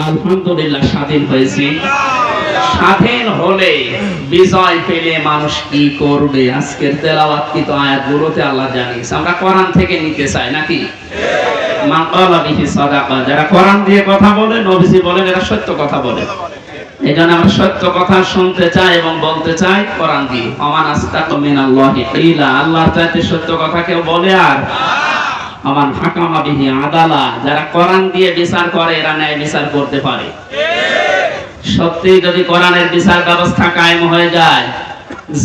আলহামদুলিল্লাহ স্বাধীন হয়েছি। স্বাধীন হলে বিজয় পেলে মানুষ কি করবে? আজকের তেলাওয়াত কি তো আয়াতগুলোতে আল্লাহ জানিস আমরা কোরআন থেকে নিতে চাই নাকি? যারা কোরআন দিয়ে কথা বলে, নবীজি বলেন, এরা সত্য কথা বলে। এই জন্য আমরা সত্য কথা শুনতে চাই এবং বলতে চাই কোরআন দিয়ে। অমান আস্তাকু মিনাল্লাহি কিলা আল্লাহর চাইতে সত্য কথা কেউ বলে আর? আমান হাকামা বিহি আদালা, যারা কোরআন দিয়ে বিচার করে, এরা ন্যায় বিচার করতে পারে। সত্যি যদি কোরআনের বিচার ব্যবস্থা কায়েম হয়ে যায়,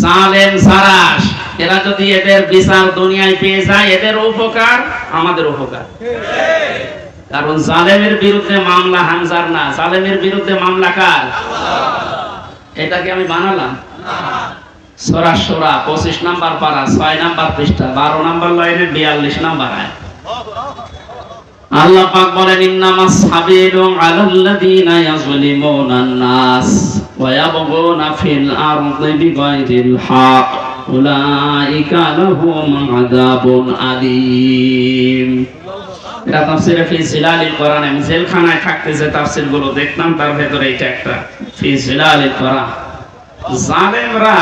জালেম সারাস এরা যদি এদের বিচার দুনিয়ায় পেয়ে যায়, এদের উপকার আমাদের উপকার। কারণ জালেমের বিরুদ্ধে মামলা হামজার না। জালেমের বিরুদ্ধে মামলা কার? এটাকে আমি বানালাম। সোরা সোরা, পঁচিশ নাম্বার পারা ছয় নাম্বার পৃষ্ঠা, বারো নাম্বার লাইনে বিয়াল্লিশ নাম্বার আয় আল্লাহ পাক বলেন ইন্নামাস সাবিলু আলাল্লাযীনা ইয়াযলিমুনান নাস ওয়া ইয়াবগুনা ফিল আরদি বিগাইরিল হক। উলাইকা লাহুম আযাবুন আলীম। এটা তাফসিরে ফি জিলালিল কোরআন, আমি জেলখানায় থাকতে যে তাফসিরগুলো দেখতাম, তার ভেতরে এটা একটা ফি জিলালিল কোরআন। জালেমরা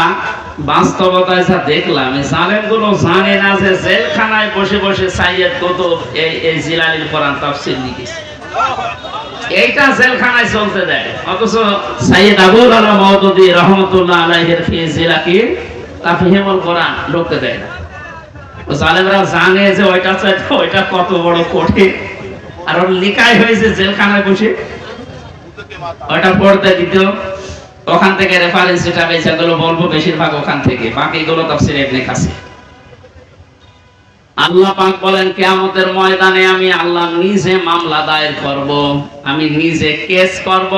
বাস্তবতায় যা দেখলাম, এই জানে না যে জেলখানায় বসে বসে সাইয়েদ কুতুব এই এই লিখেছে। এইটা জেলখানায় চলতে দেয় অথচ সাইয়েদ আবুল ফি জিলাকি ঢুকতে দেয় না। তো জালেমরা জানে যে ওইটা চাইতে ওইটা কত বড় কঠিন। আর ওর লিখাই হয়েছে জেলখানায় বসে। ওইটা পড়তে দিত। ওখান থেকে রেফারেন্স যেটা পেয়েছে এগুলো বলব বেশিরভাগ ওখান থেকে। বাকিগুলো তাফসির ইবনে কাসির। আল্লাহ পাক বলেন, কিয়ামতের ময়দানে আমি আল্লাহ নিজে মামলা দায়ের করব, আমি নিজে কেস করব,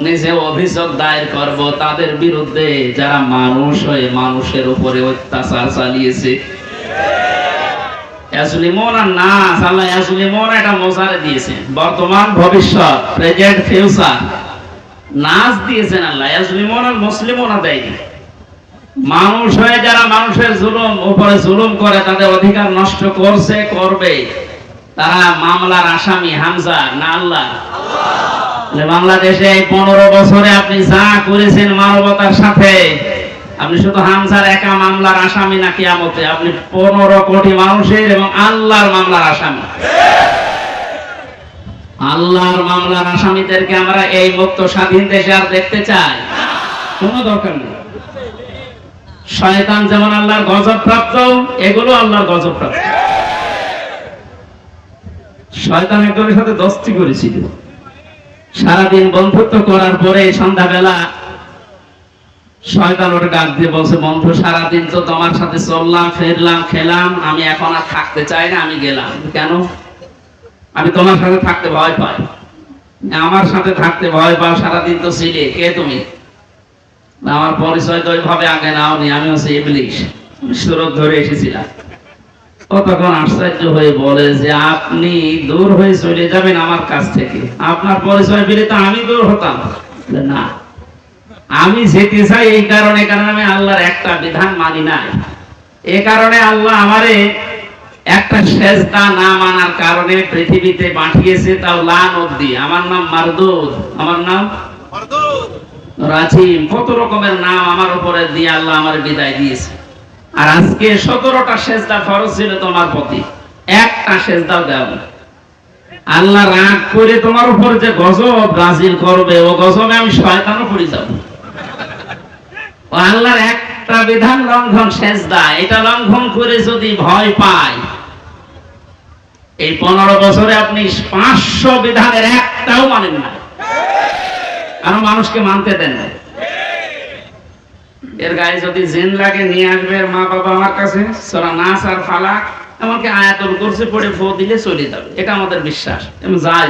নিজে অভিযোগ দায়ের করব। তাদের বিরুদ্ধে যারা মানুষ হয়ে মানুষের উপরে অত্যাচার চালিয়েছে। নাস, আল্লাহ মোজারে দিয়েছেন। বর্তমান ভবিষ্যৎ প্রেজেন্ট ফিউচার নাচ দিয়েছেন আল্লাহ। ইয়াজলিমুন আর মুসলিমুনা দেয়নি। মানুষ হয়ে যারা মানুষের জুলুম, উপরে জুলুম করে, তাদের অধিকার নষ্ট করছে, করবে। তারা মামলার আসামি, হামজা, না আল্লাহ? বাংলাদেশে এই পনেরো বছরে আপনি যা করেছেন মানবতার সাথে, আপনি শুধু হামজার একা মামলার আসামি না কিয়ামতে, আপনি পনেরো কোটি মানুষের এবং আল্লাহর মামলার আসামি। আল্লাহর মামলার আসামিদেরকে আমরা এই মুক্ত স্বাধীন দেশে আর দেখতে চাই। কোনো দরকার নেই। শয়তান যেমন আল্লাহর গজব প্রাপ্ত এগুলো আল্লাহর গজব প্রাপ্ত শয়তান একজনের সাথে দস্তি করেছিল। সারাদিন বন্ধুত্ব করার পরে সন্ধ্যাবেলা শয়তান ওটা ডাক দিয়ে বলছে, বন্ধু, সারাদিন তো তোমার সাথে চললাম, ফিরলাম, খেলাম, আমি এখন আর থাকতে চাই না, আমি গেলাম। কেন? আমি তোমার সাথে থাকতে ভয় পাই। আমার সাথে থাকতে ভয় পাও, সারাদিন তো ছিলে। কে তুমি? আমার পরিচয় তো ওইভাবে আগে নাওনি আমি হচ্ছে ইবলিশ। সুরত ধরে এসেছিলাম। ও তখন আশ্চর্য হয়ে বলে যে, আপনি দূর হয়ে চলে যাবেন আমার কাছ থেকে। আপনার পরিচয় পেলে তো আমি দূর হতাম। না। আমি যেতে চাই এই কারণে, কারণ আমি আল্লাহর একটা বিধান মানি নাই। এ কারণে আল্লাহ আমারে একটা সেজদা না মানার কারণে পৃথিবীতে পাঠিয়েছে তাও লান অব্দি আমার নাম মারদুদ। আমার নাম? রাজিম। কত রকমের নাম আমার উপরে দিয়ে আল্লাহ আমার বিদায় দিয়েছে। আর আজকে সতেরোটা সেজদা ফরজ ছিল তোমার প্রতি। একটা সেজদাও দেওয়া না। আল্লাহ রাগ করে তোমার উপর যে গজব করবে ও গজবে আমি শয়তানও পড়ে যাব। আল্লাহর একটা বিধান লঙ্ঘন সেজদা, এটা লঙ্ঘন করে যদি ভয় পায়, এই পনেরো বছরে আপনি পাঁচশো বিধানের একটাও মানেন না। কারণ মানুষকে মানতে দেন না। এর গায়ে যদি জেন লাগে, নিয়ে আসবে মা বাবা আমার কাছে, সোরা নাস আর ফালাক, এমনকি আয়াতুল করছে পড়ে ফো দিলে চলে যাবে। এটা আমাদের বিশ্বাস, এবং যাই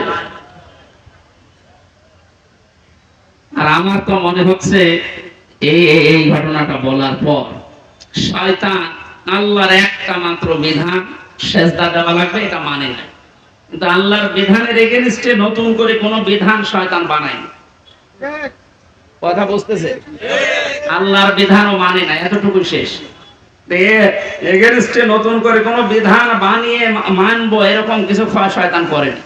আর আমার তো মনে হচ্ছে এই, এই- ঘটনাটা বলার পর শয়তান আল্লাহর একটা মাত্র বিধান সেজদা দেওয়া লাগবে, এটা মানে না কিন্তু আল্লাহর বিধানের নতুন করে কোনো বিধান শয়তান বানায়নি কথা বুঝতেছে? আল্লাহর বিধানও মানে না এতটুকু শেষ। এগেনস্টে নতুন করে কোনো বিধান বানিয়ে মানবো, এরকম কিছু শয়তান করেনি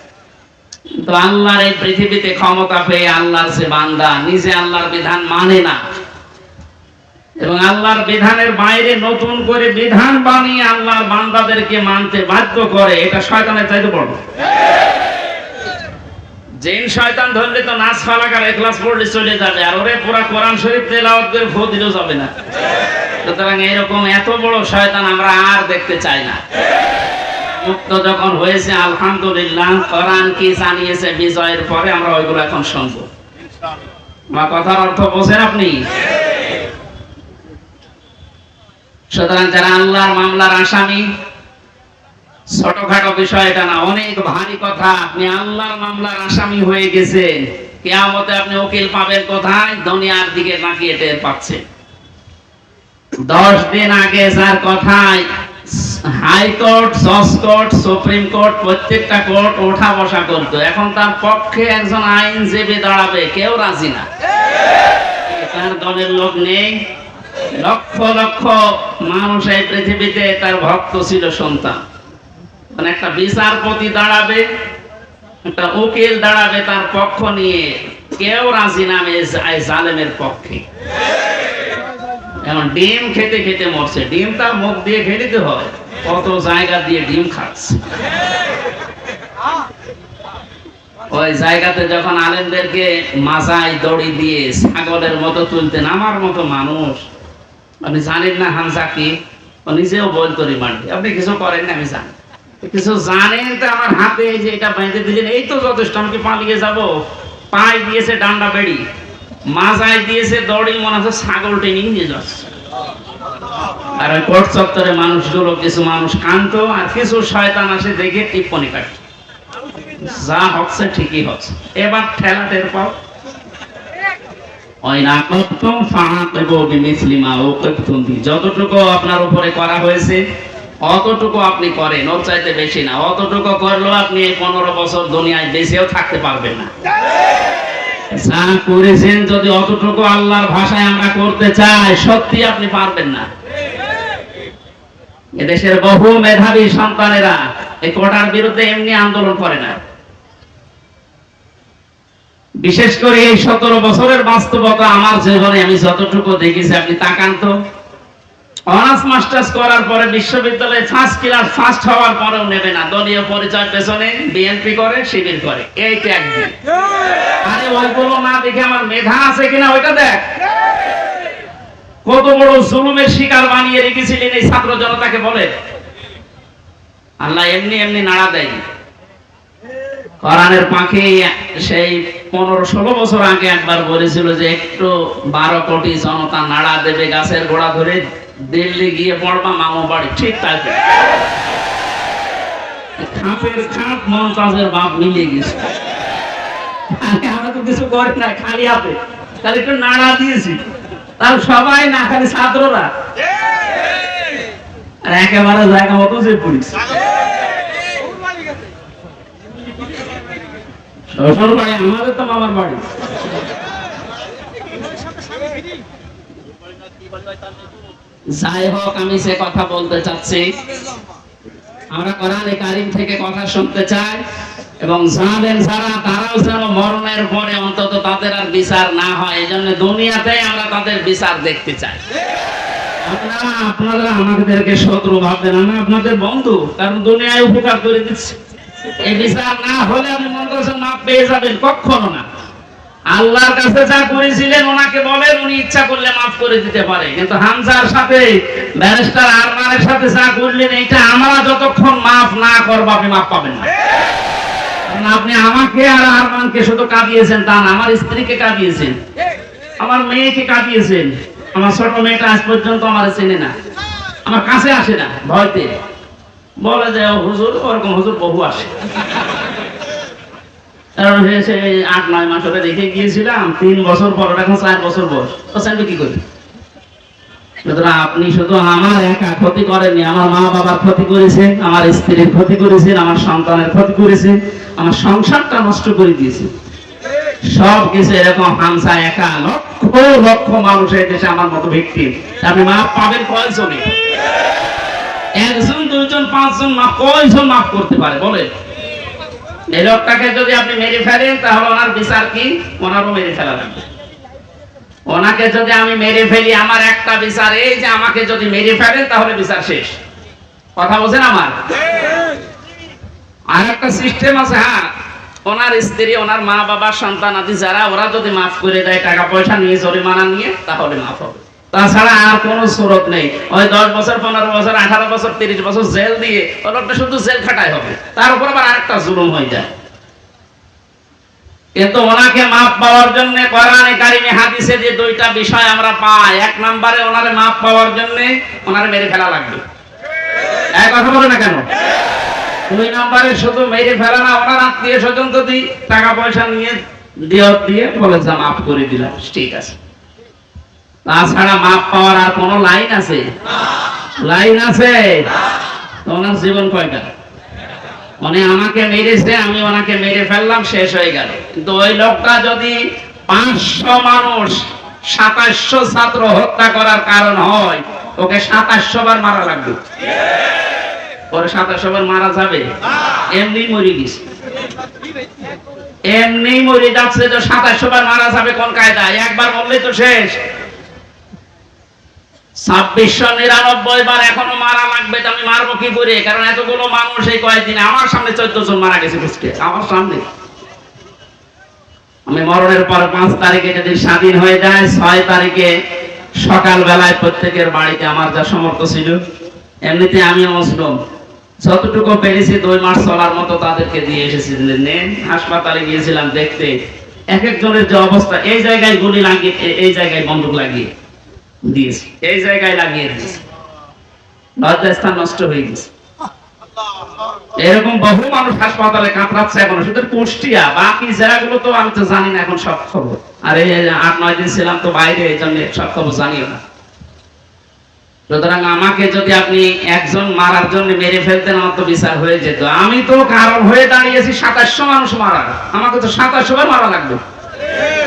তো আল্লাহর এই পৃথিবীতে ক্ষমতা পেয়ে আল্লাহর সে বান্দা নিজে আল্লাহর বিধান মানে না। এবং আল্লাহর বিধানের বাইরে নতুন করে বিধান বানিয়ে আল্লাহর বান্দাদেরকে মানতে বাধ্য করে, এটা শয়তানের চাইতে বড়। জেন শয়তান ধরলে তো নাচ ফালাকার এখলাস পড়লে চলে যাবে। আর ওরে পুরা কোরআন শরীফ তেলাওয়াত করে ফো দিলেও যাবে না। সুতরাং এরকম এত বড় শয়তান আমরা আর দেখতে চাই না। মুক্ত যখন হয়েছে, আলহামদুলিল্লাহ, কোরআন কি জানিয়েছে বিজয়ের পরে আমরা ওইগুলো এখন শুনব। আমার কথার অর্থ বোঝেন আপনি? সুতরাং যারা আল্লাহর মামলার আসামি, ছোটখাটো বিষয় এটা না, অনেক ভারী কথা। আপনি আল্লাহর মামলার আসামি হয়ে গেছেন, কেয়ামতে আপনি উকিল পাবেন কোথায়? দুনিয়ার দিকে তাকিয়ে টের পাচ্ছেন। দশ দিন আগে যার কথায় হাইকোর্ট, জজ কোর্ট, সুপ্রিম কোর্ট, প্রত্যেকটা কোর্ট ওঠা বসা করতো। এখন তার পক্ষে একজন আইনজীবী দাঁড়াবে, কেউ রাজি না। তার দলের লোক নেই। লক্ষ লক্ষ মানুষ এই পৃথিবীতে তার ভক্ত ছিল সন্তান। মানে একটা বিচারপতি দাঁড়াবে, একটা উকিল দাঁড়াবে তার পক্ষ নিয়ে। কেউ রাজি নামে জালেমের পক্ষে। এখন ডিম খেতে খেতে মরছে। ডিম তার মুখ দিয়ে খেতে হয়। কত জায়গা দিয়ে ডিম খাচ্ছে। ওই জায়গাতে যখন আলেমদেরকে মাজায় দড়ি দিয়ে ছাগলের মতো তুলতেন, আমার মতো মানুষ আপনি জানেন না হামজা কি? নিজেও বলতো রিমান্ডে আপনি কিছু করেন না, আমি জানি। কিছু জানেন তো আমার হাতে যে এটা বেঁধে দিলেন, এই তো যথেষ্ট, আমি কি পালিয়ে যাব? পায়ে দিয়েছে ডান্ডা বেড়ি, মাজায় দিয়েছে দড়ি, মনে হচ্ছে ছাগল টেনে নিয়ে যাচ্ছে। আর ওই কোর্ট চত্বরে মানুষগুলো, কিছু মানুষ কান্ত আর কিছু শয়তান আসে দেখে টিপ্পনি কাটে। যা হচ্ছে ঠিকই হচ্ছে। এবার ঠেলা টের পাও ওই নাকত্তম ফাহাকিবু বিমিসলি মা উকিবতুম বি। যতটুকু আপনার উপরে করা হয়েছে, অতটুকু আপনি করেন। ওর চাইতে বেশি না। অতটুকু করলেও আপনি এই পনেরো বছর দুনিয়ায় থাকতে পারবেন না। যা করেছেন, যদি অতটুকু আল্লাহর ভাষায় আমরা করতে চাই, সত্যি আপনি পারবেন না। এদেশের বহু মেধাবী সন্তানেরা এই কোটার বিরুদ্ধে এমনি আন্দোলন করে না। বিশেষ করে এই সতেরো বছরের বাস্তবতা আমার জীবনে আমি যতটুকু দেখেছি, আপনি তাকান তো। অনার্স, মাস্টার্স করার পরে বিশ্ববিদ্যালয়ে ফার্স্ট ক্লাস ফার্স্ট হওয়ার পরেও নেবে না। দলীয় পরিচয় পেছনে বিএনপি করে শিবির করে। এই ট্যাগ দিয়ে আরে ওইগুলো না, দেখে আমার মেধা আছে কিনা, ওইটা দেখ। কত বড় জুলুমের শিকার বানিয়ে রেখেছিলেন এই ছাত্র জনতাকে বলে। আল্লাহ এমনি এমনি নাড়া দেয় কোরআনের পাখি সেই পনেরো ষোলো বছর আগে একবার বলেছিল যে একটু বারো কোটি জনতা নাড়া দেবে গাছের গোড়া ধরে। দিল্লি গিয়ে পড়বা, মামু বাড়ি। ঠিক তো। খাপের খাপ, মমতাজের বাপ মিলিয়ে গেছে। আমরা তো কিছু করি না, খালি তাহলে একটু নাড়া দিয়েছি। তার সবাই না, খালি ছাত্ররা। আর একেবারে জায়গা মতো যে পুলিশ। শ্বশুর বাড়ি আমাদের তো মামার বাড়ি। যাই হোক আমি সে কথা বলতে চাচ্ছি। আমরা কোরআনে কারিম থেকে কথা শুনতে চাই এবং যাবেন যারা তারাও যেন মরণের পরে অন্তত তাদের আর বিচার না হয়। এই জন্য দুনিয়াতে আমরা তাদের বিচার দেখতে চাই। আপনারা আপনারা আমাদেরকে শত্রু ভাববেন আমি আপনাদের বন্ধু কারণ দুনিয়ায় উপকার করে দিচ্ছি। এই বিচার না হলে আপনি মাপ পেয়ে যাবেন, কখনো না। আল্লাহর কাছে যা করেছিলেন, ওনাকে বলেন, উনি ইচ্ছা করলে মাফ করে দিতে পারে। কিন্তু হামজার সাথে, ব্যারিস্টার আরমানের সাথে যা করলেন, এইটা আমরা যতক্ষণ মাফ না করব, আপনি মাফ পাবেন না। আপনি আমাকে আর আরমানকে শুধু কাঁদিয়েছেন, তা না, আমার স্ত্রীকে কাঁদিয়েছেন, আমার মেয়েকে কাঁদিয়েছেন। আমার ছোট মেয়েটা আজ পর্যন্ত আমার চেনে না, আমার কাছে আসে না, ভয়তে। বলে যে, হুজুর, ওরকম হুজুর বহু আসে। আট, নয় মাস ওকে রেখে গিয়েছিলাম, তিন বছর পর এখন চার বছর বয়স। তো স্যান্ডি কি করি আপনি শুধু আমার একা ক্ষতি করেননি, আমার মা বাবার ক্ষতি করেছেন, আমার স্ত্রীর ক্ষতি করেছেন, আমার সন্তানের ক্ষতি করেছেন, আমার সংসারটা নষ্ট করে দিয়েছে। সব কিছু এরকম হামসা একা, লক্ষ লক্ষ মানুষ এই দেশে আমার মতো ব্যক্তি। আপনি মা পাবেন কয়জনে? একজন, দুইজন, পাঁচজন মাপ কয়জন মাফ করতে পারে? বলে এই লোকটাকে যদি আপনি মেরে ফেলেন, তাহলে ওনার বিচার কি? ওনারও মেরে ফেলা লাগবে। ওনাকে যদি আমি মেরে ফেলি, আমার একটা বিচার, এই যে আমাকে যদি মেরে ফেলেন, তাহলে বিচার শেষ। কথা বলছেন আমার? আর একটা সিস্টেম আছে হ্যাঁ। ওনার স্ত্রী, ওনার মা বাবা সন্তান আদি যারা, ওরা যদি মাফ করে দেয় টাকা পয়সা নিয়ে, জরিমানা নিয়ে, তাহলে মাফ হবে। তাছাড়া আর কোনো সুরত নেই। ওই দশ বছর, পনেরো বছর, আঠারো বছর, তিরিশ বছর জেল দিয়ে ওই লোকটা শুধু জেল খাটাই হবে। তার উপর আবার আরেকটা জুলুম হয়ে যায়। কিন্তু ওনাকে মাপ পাওয়ার জন্য কোরআনে কারিমে হাদিসে যে দুইটা বিষয় আমরা পাই, এক নম্বরে ওনারে মাপ পাওয়ার জন্য ওনারে মেরে ফেলা লাগবে। এক কথা বলে না কেন? দুই নম্বরে শুধু মেরে ফেলা না, ওনার আত্মীয় স্বজন যদি টাকা পয়সা নিয়ে দিয়ে দিয়ে বলে যা মাফ করে দিলাম, ঠিক আছে। তাছাড়া মাপ পাওয়ার আর কোনো লাইন আছে? লাইন আছে? তো ওনার জীবন কয়টা মানে আমাকে মেরেছে, আমি ওনাকে মেরে ফেললাম, শেষ হয়ে গেল। কিন্তু ওই লোকটা যদি পাঁচশো মানুষ সাতাশশো ছাত্র হত্যা করার কারণ হয়, ওকে সাতাশশো বার মারা লাগবে। পরে সাতাশশো বার মারা যাবে? এমনি মরে গেছে। এমনি মরে যাচ্ছে তো সাতাশশো বার মারা যাবে কোন কায়দায়? একবার মরলেই তো শেষ। ছাব্বিশশো নিরানব্বই বার এখনও মারা লাগবে আমি মারবো কি করে? কারণ এতগুলো মানুষ এই কয়েকদিনে আমার সামনে চোদ্দ জন মারা গেছে আমার সামনে। আমি মরণের পর পাঁচ তারিখে যদি স্বাধীন হয়ে যায়, ছয় তারিখে সকাল বেলায় প্রত্যেকের বাড়িতে আমার যা সমর্থ ছিল, এমনিতে আমি মুসলিম। যতটুকু পেরেছি দুই মাস চলার মতো তাদেরকে দিয়ে এসেছি। নেন, হাসপাতালে গিয়েছিলাম দেখতে। এক একজনের যে অবস্থা, এই জায়গায় গুলি লাগিয়ে এই জায়গায় বন্দুক লাগিয়ে। দিয়েছে। এই জায়গায় লাগিয়ে দিয়েছে। নষ্ট হয়ে গেছে। এরকম বহু মানুষ হাসপাতালে এখন। শুধু কুষ্টিয়া, বাকি তো আমি তো জানি না এখন সব খবর। আর এই আট, নয় দিন ছিলাম তো বাইরে, এই জন্য সব খবর জানিও না। সুতরাং আমাকে যদি আপনি একজন মারার জন্য মেরে ফেলতেন, আমার তো বিচার হয়ে যেত। আমি তো কারণ হয়ে দাঁড়িয়েছি সাতাশশো মানুষ মারার। আমাকে তো সাতাশশো মারা লাগবে।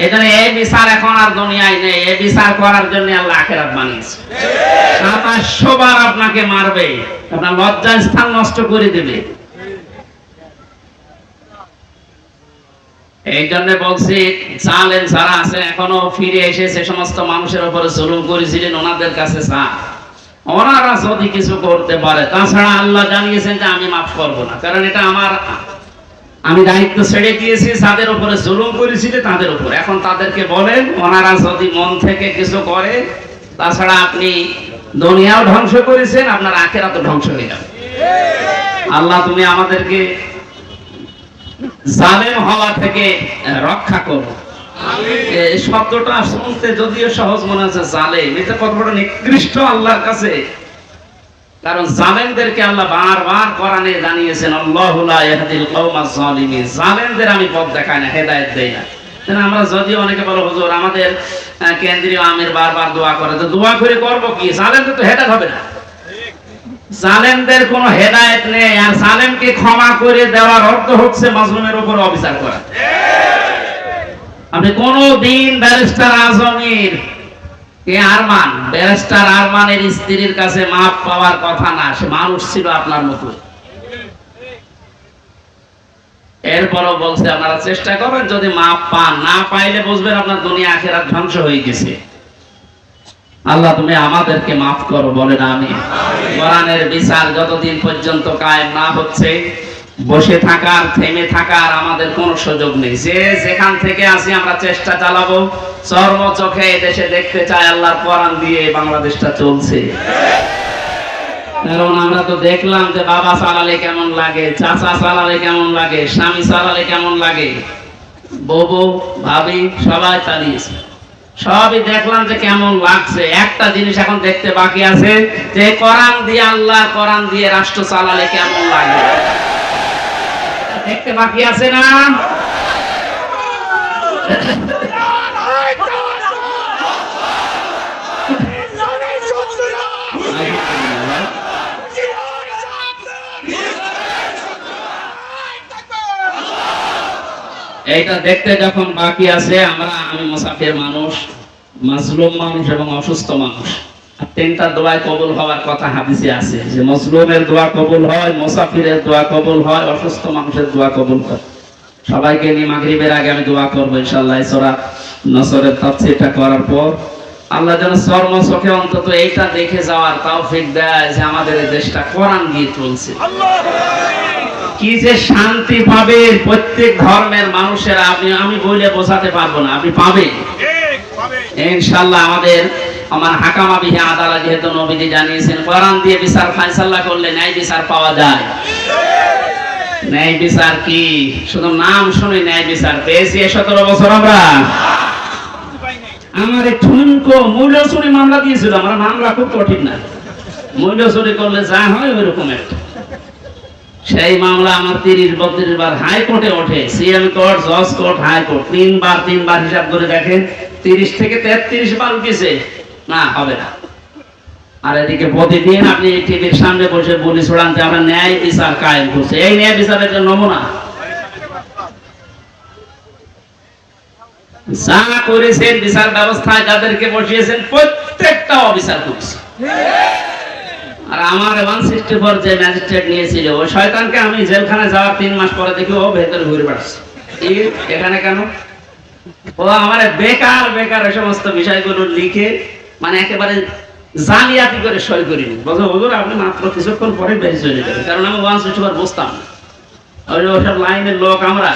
এখানে এই বিচার এখন আর দুনিয়ায় নেই। এই বিচার করার জন্য আল্লাহ আখেরাত বানিয়েছে। সাতাশশো বার আপনাকে মারবে। আপনার স্থান নষ্ট করে দেবে। এই জন্য বলছি চালেন যারা আছে, এখনও ফিরে এসে সে সমস্ত মানুষের উপরে জুলুম করেছিলেন, ওনাদের কাছে চা ওনারা যদি কিছু করতে পারে, তাছাড়া আল্লাহ জানিয়েছেন যে আমি মাফ করব না। কারণ এটা আমার আমি দায়িত্ব ছেড়ে দিয়েছি যাদের উপরে জুলুম করেছিল তাদের উপর। এখন তাদেরকে বলেন ওনারা যদি মন থেকে কিছু করে তাছাড়া আপনি দুনিয়াও ধ্বংস করেছেন আপনার আখেরা তো ধ্বংস হয়ে যাবে। আল্লাহ তুমি আমাদেরকে জালেম হওয়া থেকে রক্ষা করো। এই শব্দটা শুনতে যদিও সহজ মনে হচ্ছে জালেম এটা কত বড় নিকৃষ্ট আল্লাহর কাছে। কারণ জালেমদেরকে আল্লাহ বারবার কোরআনে জানিয়েছেন, আল্লাহু লা ইয়াহদিল কওমাজ জালিমিন জালেমদের আমি পথ দেখাই না, হেদায়েত দেই না। কেন আমরা যদিও অনেকে বলো, হুজুর, আমাদের কেন্দ্রীয় আমির বারবার দোয়া করে। তো দোয়া করে করব কি? জালেমদের তো হেদায়েত হবে না। জালেমদের কোনো হেদায়েত নেই, আর জালেমকে ক্ষমা করে দেওয়ার অর্থ হচ্ছে মাজলুমের উপর অবিচার করা। আপনি কোনো দিন ব্যারিস্টার আজমির কে আরমান ব্যারিস্টার আরমানের স্ত্রীর কাছে মাপ পাওয়ার কথা না সে মানুষ ছিল আপনার মতো। এরপরও বলছে আপনারা চেষ্টা করেন যদি মাপ পান না পাইলে বুঝবেন আপনার দুনিয়া আখেরাত ধ্বংস হয়ে গেছে। আল্লাহ তুমি আমাদেরকে মাফ করো বলে না আমি। কোরআনের বিচার যতদিন পর্যন্ত কায়েম না হচ্ছে বসে থাকার, থেমে থাকার আমাদের কোনো সুযোগ নেই। যে যেখান থেকে আসি আমরা চেষ্টা চালাবো। চর্ম চোখে দেশে দেখতে চাই আল্লাহর কোরআন দিয়ে বাংলাদেশটা চলছে। কারণ আমরা তো দেখলাম যে বাবা চালালে কেমন লাগে, চাচা চালালে কেমন লাগে, স্বামী চালালে কেমন লাগে। বউ, ভাবি সবাই চালিয়েছে। সবই দেখলাম যে কেমন লাগছে। একটা জিনিস এখন দেখতে বাকি আছে যে, কোরআন দিয়ে আল্লাহ কোরআন দিয়ে রাষ্ট্র চালালে কেমন লাগে? দেখতে বাকি আছে না? এইটা দেখতে যখন বাকি আছে, আমরা আমি মুসাফির মানুষ, মাজলুম মানুষ এবং অসুস্থ মানুষ। তিনটা দোয়ায় কবুল হওয়ার কথা হাদিসে আছে। যে মজলুমের দোয়া কবুল হয় মুসাফিরের দোয়া কবুল হয় অসুস্থ মানুষের দোয়া কবুল হয়। সবাইকে নিয়ে মাগরিবের আগে আমি দোয়া করব ইনশাআল্লাহ এই সূরা নসরের তাফসীরটা করার পর। আল্লাহ যেন চর্ম চোখে অন্তত এইটা দেখে যাওয়ার তৌফিক দেয় যে আমাদের এই দেশটা কোরআন দিয়ে চলছে। কি যে শান্তি পাবে প্রত্যেক ধর্মের মানুষেরা আপনি আমি বলে বোঝাতে পারব না আপনি পাবেন? ইনশাল্লাহ আমাদের আমার হাকামা বিহে আদালত যেহেতু নবীজি জানিয়েছেন, কোরআন দিয়ে বিচার ফায়সাল্লা করলে ন্যায় বিচার পাওয়া যায়। ন্যায় বিচার কি? শুধু নাম শুনে ন্যায় বিচার পেয়েছি সতেরো বছর আমরা। আমার ঠুনকো মূল্য চুরি মামলা দিয়েছিল, আমার মামলা খুব কঠিন না। মূল্য চুরি করলে যা হয় ওইরকম একটা। সেই মামলা আমার তিরিশ বত্রিশ বার হাইকোর্টে ওঠে, সিএম কোর্ট, জজ কোর্ট, হাইকোর্ট। তিনবার তিনবার হিসাব করে দেখেন, তিরিশ থেকে তেত্রিশ বার উঠেছে না, হবে না। আর এদিকে প্রতিদিন আপনি টিভির সামনে বসে বলি ছড়ানতে আমরা ন্যায় বিচার কায়েম করছে। এই ন্যায় বিচারের একটা নমুনা। যা করেছেন বিচার ব্যবস্থায় যাদেরকে বসিয়েছেন, প্রত্যেকটা অবিচার করছে। আর আমার ওয়ান সিক্সটি ফোর যে ম্যাজিস্ট্রেট নিয়েছিল ওই শয়তানকে আমি জেলখানে যাওয়ার তিন মাস পরে দেখি ও ভেতরে ঘুরে বেড়াচ্ছে। এখানে কেন? ও আমার বেকার বেকার সমস্ত বিষয়গুলো লিখে মানে একেবারে জালিয়াতি করে সই করিনি বলছো হুজুর আপনি মাত্র কিছুক্ষণ পরে বেরিয়ে চলে যাবেন। কারণ আমি ওয়ান সিক্সটি ফোর বুঝতাম না। ওই ওসব লাইনের লোক আমরা।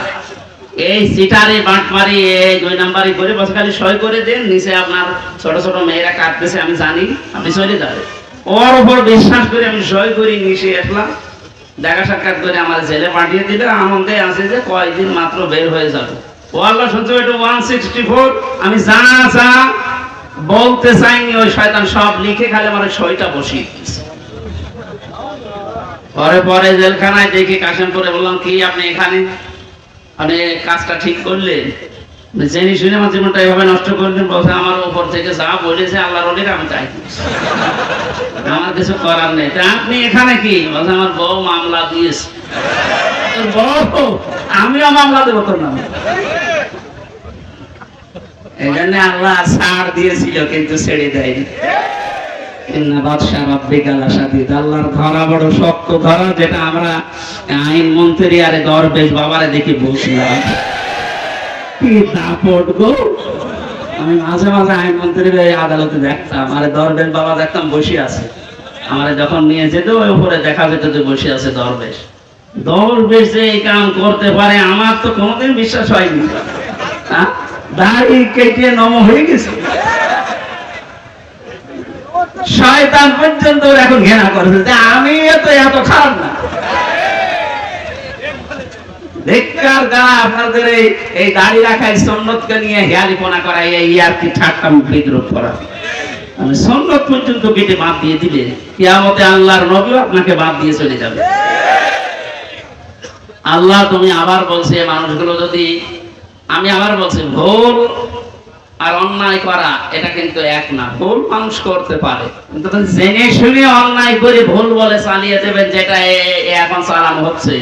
এই সিটারি বাটমারি এই দুই নাম্বারই করে বসে খালি সই করে দেন, নিচে আপনার ছোট ছোট মেয়েরা কাটতেছে আমি জানি, আপনি চলে যাবে ওর উপর বিশ্বাস করে আমি সই করি নিচে আসলাম। দেখা সাক্ষাৎ করে আমার জেলে পাঠিয়ে দিলে। আনন্দে আছে যে কয়েকদিন মাত্র বের হয়ে যাবে। ও আল্লাহ, শুনছো, এটা ওয়ান সিক্সটি ফোর আমি যা যা বলতে চাইনি, ওই শয়তান সব লিখে খালি ওই সইটা বসিয়ে দিয়েছে। পরে পরে জেলখানায় দেখি কাশিমপুরে বললাম, কি আপনি এখানে? আপনি কাজটা ঠিক করলেন? জেনে শুনে আমার জীবনটা এভাবে নষ্ট করলেন বলছে, আমার উপর থেকে যা বলেছে আল্লাহর অলির আমি করছি। আমার কিছু করার নেই। তা আপনি এখানে কি? বলছে, আমার বউ মামলা দিয়েছে। বউ, আমিও মামলা দেবো তোর নামে। ছাড় দেয়নি। আমরা দেখি আমি মাঝে মাঝে আইন মন্ত্রীর আদালতে দেখতাম, আরে দরবেশ বাবা দেখতাম বসে আছে। আমার যখন নিয়ে যেত, ওই উপরে দেখা যেত যে বসে আছে দরবেশ। দরবেশ যে এই কাম করতে পারে, আমার তো কোনোদিন বিশ্বাস হয়নি। হ্যাঁ? দাড়ি কেটে নম হয়ে গেছে। শয়তান পর্যন্ত এখন ঘৃণা করেছে যে আমি তো এত খারাপ না। কেটে বাদ দিয়ে আল্লাহর আপনাকে দিয়ে চলে যাবে। আল্লাহ তুমি আবার বলছে, মানুষগুলো যদি আমি আবার বলছি, ভুল আর অন্যায় করা, এটা কিন্তু এক না। ভুল মানুষ করতে পারে। কিন্তু জেনে শুনে অন্যায় করে ভুল বলে চালিয়ে দেবেন, যেটা এখন চালানো হচ্ছে।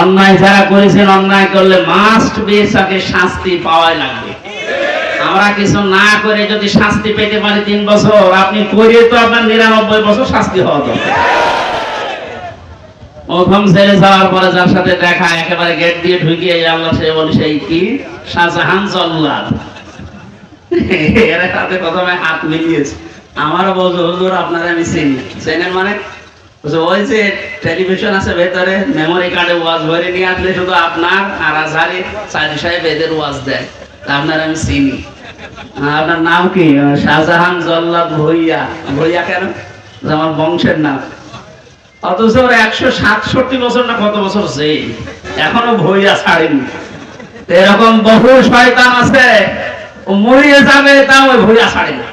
অন্যায় যারা করেছেন, অন্যায় করলে মাস্ট বি শাস্তি পাওয়াই লাগবে। আমরা কিছু না করে যদি শাস্তি পেতে পারি তিন বছর, আপনি করে তো আপনার নিরানব্বই বছর শাস্তি হওয়া দরকার। প্রথম ছেড়ে যাওয়ার পরে যার সাথে দেখা, একেবারে গেট দিয়ে ঢুকিয়ে আল্লাহ সে বলি সেই কি? শাহজাহান প্রথমে হাত মিলিয়েছে। আমারও বলছে, হুজুর, আপনারা আমি চিনি। চেনেন মানে? ওই যে টেলিভিশন আছে ভেতরে মেমোরি কার্ডে ওয়াজ ভরে নিয়ে আসলে শুধু আপনার আর আজহারি সাইদি সাহেব এদের ওয়াজ দেয়। তা আপনার আমি চিনি। আপনার নাম কি? শাহজাহান জল্লাদ ভইয়া। ভইয়া কেন? আমার বংশের নাম। অথচ ওর একশো সাতষট্টি বছর না কত বছর সে এখনও ভইয়া ছাড়েনি। এরকম বহু শয়তান আছে মরিয়ে যাবে তাও ভইয়া ছাড়ে না।